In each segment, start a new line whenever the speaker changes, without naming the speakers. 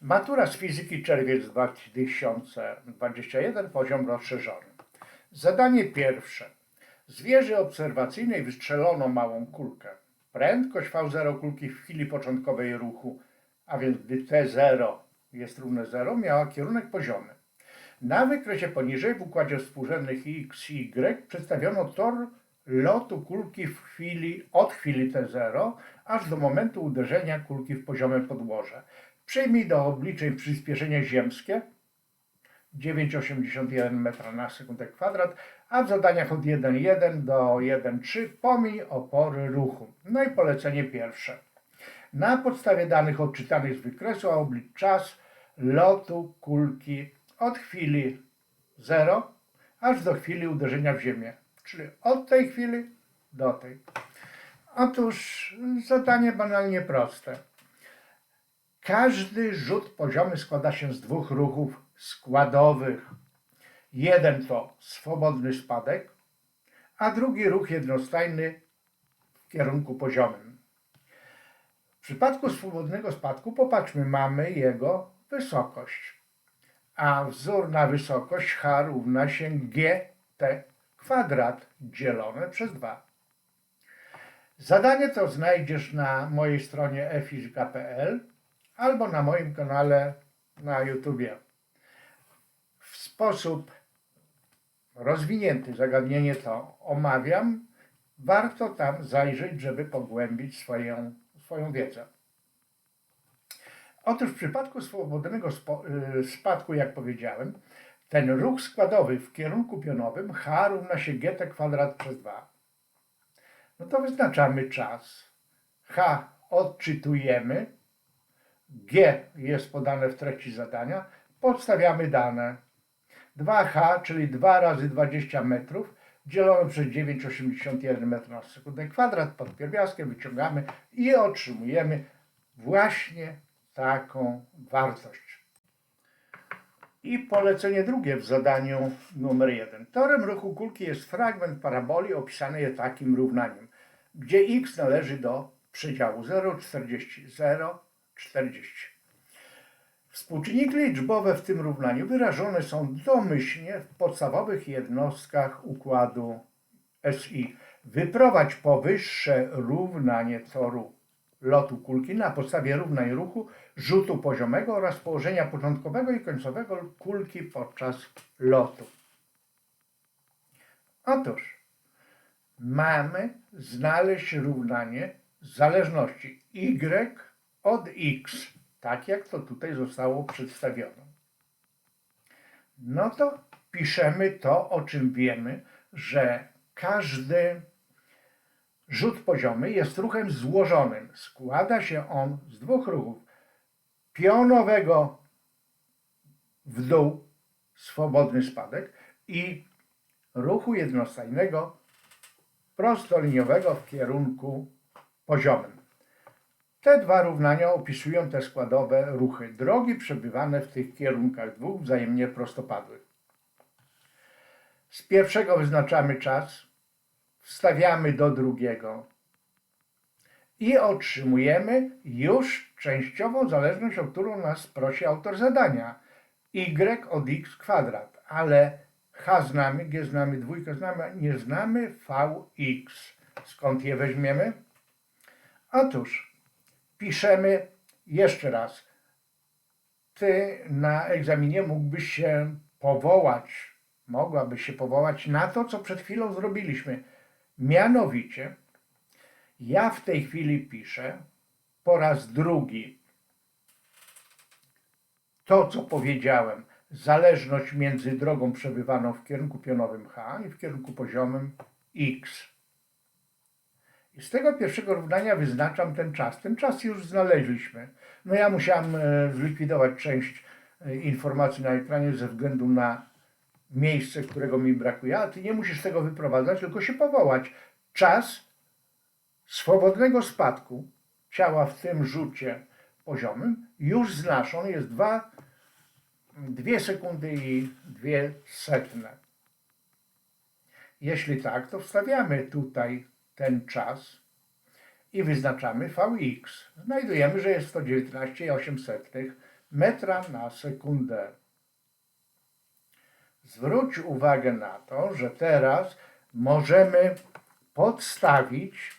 Matura z fizyki czerwiec 2021, poziom rozszerzony. Zadanie pierwsze. Z wieży obserwacyjnej wystrzelono małą kulkę. Prędkość V0 kulki w chwili początkowej ruchu, a więc gdy T0 jest równe 0, miała kierunek poziomy. Na wykresie poniżej w układzie współrzędnych x i y przedstawiono tor lotu kulki w chwili, od chwili T0 aż do momentu uderzenia kulki w poziome podłoże. Przyjmij do obliczeń przyspieszenie ziemskie 9,81 metra na sekundę kwadrat, a w zadaniach od 1,1 do 1,3 pomij opory ruchu. No i polecenie pierwsze. Na podstawie danych odczytanych z wykresu oblicz czas lotu kulki od chwili 0 aż do chwili uderzenia w ziemię. Czyli od tej chwili do tej. Otóż zadanie banalnie proste. Każdy rzut poziomy składa się z dwóch ruchów składowych. Jeden to swobodny spadek, a drugi ruch jednostajny w kierunku poziomym. W przypadku swobodnego spadku popatrzmy, mamy jego wysokość. A wzór na wysokość h równa się gt kwadrat dzielone przez 2. Zadanie to znajdziesz na mojej stronie efizyka.pl albo na moim kanale na YouTubie. W sposób rozwinięty zagadnienie to omawiam. Warto tam zajrzeć, żeby pogłębić swoją, swoją wiedzę. Otóż w przypadku swobodnego y, spadku, jak powiedziałem, ten ruch składowy w kierunku pionowym h równa się gt kwadrat przez 2. No to wyznaczamy czas. h odczytujemy. G jest podane w treści zadania. Podstawiamy dane. 2h, czyli 2 razy 20 metrów, dzielone przez 9,81 metra na sekundę kwadrat pod pierwiastkiem wyciągamy i otrzymujemy właśnie taką wartość. I polecenie drugie w zadaniu numer 1. Torem ruchu kulki jest fragment paraboli opisany takim równaniem, gdzie x należy do przedziału 0,40. 0,40. Współczynniki liczbowe w tym równaniu wyrażone są domyślnie w podstawowych jednostkach układu SI. Wyprowadź powyższe równanie toru lotu kulki na podstawie równań ruchu, rzutu poziomego oraz położenia początkowego i końcowego kulki podczas lotu. Otóż mamy znaleźć równanie zależności y od x, tak jak to tutaj zostało przedstawione. No to piszemy to, o czym wiemy, że każdy Rzut poziomy jest ruchem złożonym. Składa się on z dwóch ruchów. Pionowego w dół, swobodny spadek i ruchu jednostajnego prostoliniowego w kierunku poziomym. Te dwa równania opisują te składowe ruchy. Drogi przebywane w tych kierunkach dwóch wzajemnie prostopadłych. Z pierwszego wyznaczamy czas, wstawiamy do drugiego i otrzymujemy już częściową zależność, o którą nas prosi autor zadania. y od x kwadrat, ale h znamy, g znamy, dwójkę znamy, nie znamy vx. Skąd je weźmiemy? Otóż piszemy jeszcze raz. Ty na egzaminie mógłbyś się powołać, mogłabyś się powołać na to, co przed chwilą zrobiliśmy Mianowicie, ja w tej chwili piszę po raz drugi to, co powiedziałem, zależność między drogą przebywaną w kierunku pionowym H i w kierunku poziomym X. I z tego pierwszego równania wyznaczam ten czas. Ten czas już znaleźliśmy. No ja musiałem e, zlikwidować część e, informacji na ekranie ze względu na miejsce, którego mi brakuje, a ty nie musisz tego wyprowadzać, tylko się powołać. Czas swobodnego spadku ciała w tym rzucie poziomym już znaczony jest 2 dwie sekundy i dwie setne. Jeśli tak, to wstawiamy tutaj ten czas i wyznaczamy Vx. Znajdujemy, że jest to 19,8 metra na sekundę. Zwróć uwagę na to, że teraz możemy podstawić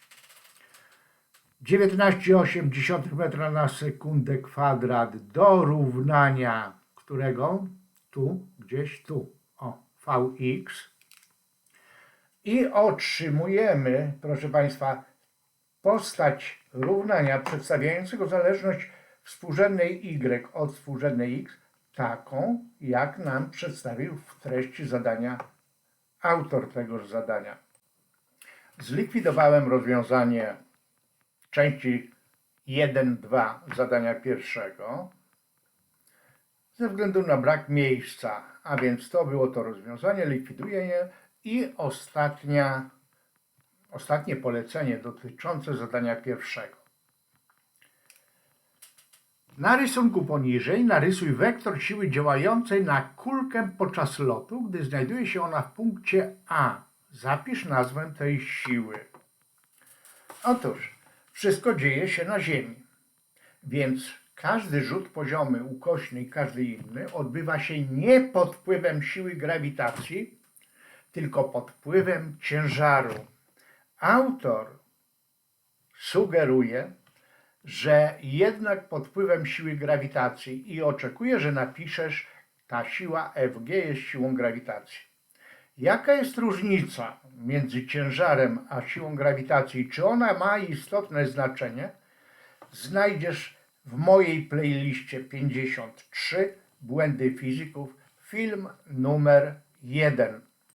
19,8 metra na sekundę kwadrat do równania którego? Tu, gdzieś tu. O, Vx. I otrzymujemy, proszę Państwa, postać równania przedstawiającego zależność współrzędnej y od współrzędnej x taką, jak nam przedstawił w treści zadania autor tegoż zadania. Zlikwidowałem rozwiązanie części 1-2 zadania pierwszego ze względu na brak miejsca, a więc to było to rozwiązanie, likwiduję je i ostatnia, ostatnie polecenie dotyczące zadania pierwszego. Na rysunku poniżej narysuj wektor siły działającej na kulkę podczas lotu, gdy znajduje się ona w punkcie A. Zapisz nazwę tej siły. Otóż wszystko dzieje się na Ziemi, więc każdy rzut poziomy, ukośny i każdy inny odbywa się nie pod wpływem siły grawitacji, tylko pod wpływem ciężaru. Autor sugeruje, że jednak pod wpływem siły grawitacji i oczekuje, że napiszesz, ta siła Fg jest siłą grawitacji. Jaka jest różnica między ciężarem a siłą grawitacji? Czy ona ma istotne znaczenie? Znajdziesz w mojej playliście 53 Błędy fizyków, film numer 1.